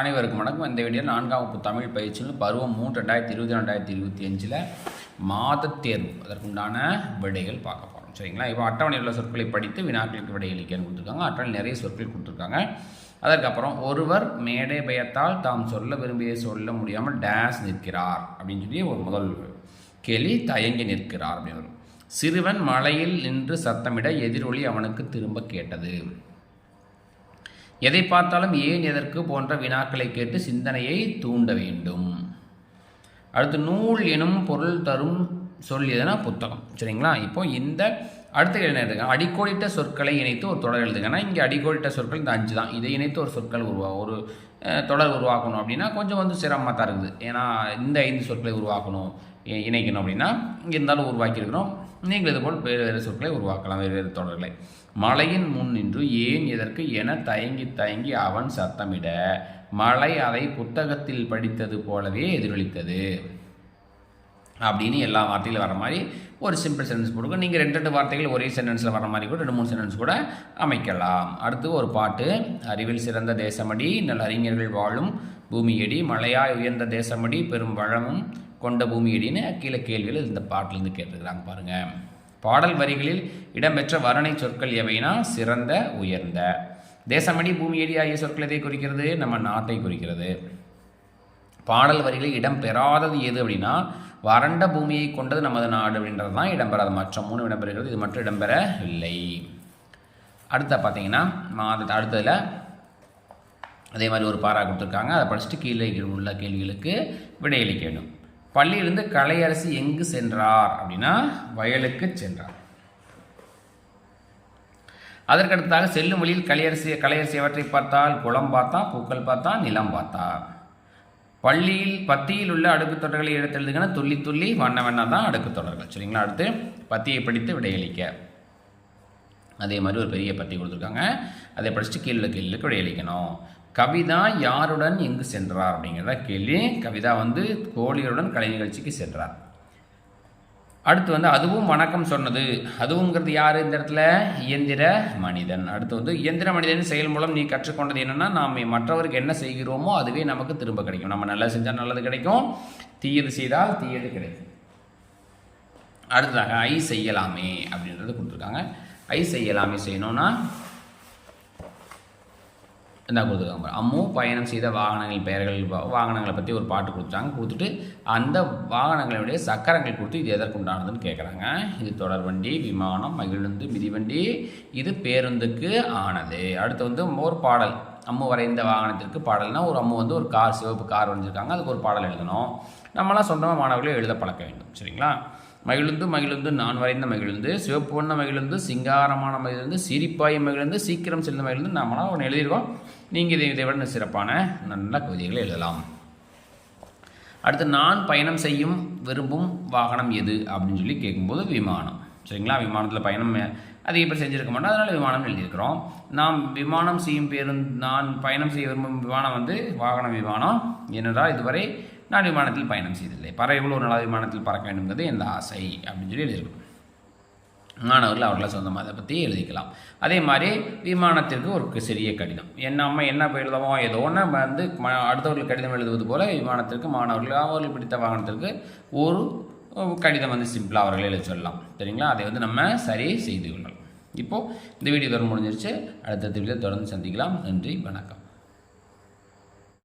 அனைவருக்கும் வணக்கம். இந்த வீடியோ நான்காம் வகுப்பு தமிழ் பயிற்சியில் பருவம் மூன்று ரெண்டாயிரத்தி இருபது ரெண்டாயிரத்தி இருபத்தி அஞ்சில் மாதத்தேர்வு அதற்குண்டான விடைகள் பார்க்க போகிறோம் சரிங்களா? இப்போ அட்டவணையில் உள்ள சொற்களை படித்து வினாக்களுக்கு விடையளிக்கன்னு கொடுத்துருக்காங்க. அட்டவணை நிறைய சொற்கள் கொடுத்துருக்காங்க. அதற்கப்புறம் ஒருவர் மேடை பயத்தால் தாம் சொல்ல விரும்பிய சொல்ல முடியாமல் டேஸ் நிற்கிறார் அப்படின்னு சொல்லி ஒரு முதல் கேள்வி தயங்கி நிற்கிறார் அப்படின்னு சிறுவன் மலையில் நின்று சத்தமிட எதிரொலி அவனுக்கு திரும்ப கேட்டது. எதை பார்த்தாலும் ஏன் எதற்கு போன்ற வினாக்களை கேட்டு சிந்தனையை தூண்ட வேண்டும். அடுத்து நூல் எனும் பொருள் தரும் சொல் எதுனா புத்தகம். சரிங்களா? இப்போ இந்த அடுத்த என்ன இருக்கு அடிக்கோடிட்ட சொற்களை இணைத்து ஒரு தொடர் எழுதுங்கன்னா இங்கே அடிக்கோடிட்ட சொற்கள் இந்த அஞ்சு தான். இதை இணைத்து ஒரு சொற்கள் உருவா ஒரு தொடர் உருவாக்கணும் அப்படின்னா கொஞ்சம் வந்து சிரமமாக தான் இருக்குது. ஏன்னா இந்த ஐந்து சொற்களை உருவாக்கணும் இ- இணைக்கணும் அப்படின்னா இருந்தாலும் உருவாக்கியிருக்கிறோம். நீங்கள் இதுபோல் வேறு வேறு சொற்களை உருவாக்கலாம் வேறு வேறு தொடர்களை. மலையின் முன் நின்று ஏன் எதற்கு என தயங்கி தயங்கி அவன் சத்தமிட மலை அதை புத்தகத்தில் படித்தது போலவே எதிரொலித்தது. அப்படின்னு எல்லா வார்த்தைகளும் வர மாதிரி ஒரு சிம்பிள் சென்டென்ஸ் போடுங்க நீங்கள் ரெண்டு ரெண்டு வார்த்தைகள் ஒரே சென்டென்ஸில் வர மாதிரி கூட ரெண்டு மூணு சென்டென்ஸ் கூட அமைக்கலாம். அடுத்து ஒரு பாட்டு. அறிவில் சிறந்த தேசமடி நல்ல அறிஞர்கள் வாழும் பூமியடி மலையாய் உயர்ந்த தேசமடி பெரும் வளமும் கொண்ட பூமியடின்னு கீழே கேள்விகள் இந்த பாட்டிலேருந்து கேட்டிருக்கிறாங்க பாருங்கள் பாடல் வரிகளில் இடம்பெற்ற வர்ணனை சொற்கள் எவைனா சிறந்த உயர்ந்த. தேசமடி பூமியடி ஆகிய சொற்கள் எதை குறிக்கிறது? நம்ம நாட்டை குறிக்கிறது. பாடல் வரிகளில் இடம் பெறாதது எது அப்படின்னா வறண்ட பூமியை கொண்டது நமது நாடு அப்படின்றது தான் இடம்பெறாத மற்ற மூணு இடம்பெறுகிறது. இது மட்டும் இடம்பெறவில்லை அடுத்த பார்த்தீங்கன்னா மாத அடுத்ததில் அதே மாதிரி ஒரு பாரா கொடுத்துருக்காங்க. அதை படிச்சுட்டு கீழே உள்ள கேள்விகளுக்கு விடையளிக்க வேண்டும் பள்ளியிலிருந்து கலையரசி எங்கு சென்றார்? அப்படின்னா வயலுக்கு சென்றார். அதற்கடுத்ததாக செல்லும் வழியில் கலையரசி கலையரசி எவற்றை பார்த்தால் குளம் பார்த்தா பூக்கள் பார்த்தா நிலம் பார்த்தா. பள்ளியில் பத்தியில் உள்ள அடுக்கு தொடர்களை எடுத்து துள்ளி துள்ளி வண்ண வண்ண தான் அடுக்கு தொடர்கள். சரிங்களா? அடுத்து பத்தியை படித்து விடையளிக்க. அதே மாதிரி ஒரு பெரிய பத்தி கொடுத்துருக்காங்க. அதை படிச்சுட்டு கீழே கேள்விக்கு விடையளிக்கணும். கவிதா யாருடன் எங்கு சென்றார் அப்படிங்கிறத கேள்வி. கவிதா வந்து கோழியருடன் கலை நிகழ்ச்சிக்கு சென்றார். அடுத்து வந்து அதுவும் வணக்கம் சொன்னது. அதுவும்ங்கிறது யார் இந்த இடத்துல? இயந்திர மனிதன். அடுத்து வந்து இயந்திர மனிதன் செயல் மூலம் நீ கற்றுக்கொண்டது என்னென்னா நாம் மற்றவருக்கு என்ன செய்கிறோமோ அதுவே நமக்கு திரும்ப கிடைக்கும். நம்ம நல்லா செஞ்சால் நல்லது கிடைக்கும். தீயது செய்தால் தீயது கிடைக்கும். அடுத்ததாக ஐ செய்யலாமே அப்படின்றது கொடுத்துருக்காங்க. ஐ செய்யலாமே செய்யணும்னா என்ன கொடுத்துருக்காங்க அம்மு பயணம் செய்த வாகனங்கள் பெயர்கள் வாகனங்களை பற்றி ஒரு பாட்டு கொடுத்தாங்க. கொடுத்துட்டு அந்த வாகனங்களுடைய சக்கரங்கள் கொடுத்து இது எதற்குண்டானதுன்னு கேட்குறாங்க இது தொடர் வண்டி விமானம் மகிழுந்து மிதிவண்டி இது பேருந்துக்கு ஆனது. அடுத்து வந்து ஒரு பாடல். அம்மு வரைந்த வாகனத்திற்கு பாடல்னால் ஒரு அம்மு வந்து ஒரு கார் சிவப்பு கார் வரைஞ்சிருக்காங்க. அதுக்கு ஒரு பாடல் எழுதணும். நம்மளாம் சொந்தமாக மாணவர்களையும் எழுத பழக்க வேண்டும். சரிங்களா? மகிழுந்து மகிழுந்து நான் வரைந்த மகிழுந்து சிவப்பு வண்ண மகிழுந்து சிங்காரமான மகிழ்ந்து சிரிப்பாய் மகிழுந்து சீக்கிரம் செல்லும் மகிழ்ந்து நம்மளாம் ஒன்று எழுதியிருக்கோம். நீங்கள் இதை இதை விட சிறப்பான நல்ல கவிதைகளை எழுதலாம். அடுத்து நான் பயணம் செய்யும் விரும்பும் வாகனம் எது? அப்படின்னு சொல்லி கேட்கும்போது விமானம். சரிங்களா? விமானத்தில் பயணம் அதிக பேர் செஞ்சுருக்க மாட்டோம். அதனால் விமானம் எழுதியிருக்கிறோம். நாம் விமானம் செய்யும் பேருந்து நான் பயணம் செய்ய விரும்பும் விமானம் வந்து வாகன விமானம். ஏனென்றால் இதுவரை நான் விமானத்தில் பயணம் செய்ததில்லை பறவைகள் ஒரு நல்ல விமானத்தில் பறக்க வேண்டும்ங்கிறது எந்த ஆசை அப்படின்னு சொல்லி எழுதியிருக்கணும். மாணவர்கள் அவர்களை சொந்தமாக அதை பற்றி எழுதிக்கலாம். அதே மாதிரி விமானத்திற்கு ஒரு சிறிய கடிதம். என்ன அம்மா என்ன போய் ஏதோ ஒன்று வந்து ம அடுத்தவர்களுக்கு கடிதம் எழுதுவது போல விமானத்திற்கு மாணவர்கள் அவர்கள் பிடித்த வாகனத்திற்கு ஒரு கடிதம் வந்து சிம்பிளாக அவர்கள் எழுத சொல்லலாம். சரிங்களா? அதை வந்து நம்ம சரி செய்து கொள்ளலாம். இப்போது இந்த வீடியோ தொடர்ந்து முடிஞ்சிருச்சு. அடுத்த வீடியோ தொடர்ந்து சந்திக்கலாம். நன்றி. வணக்கம்.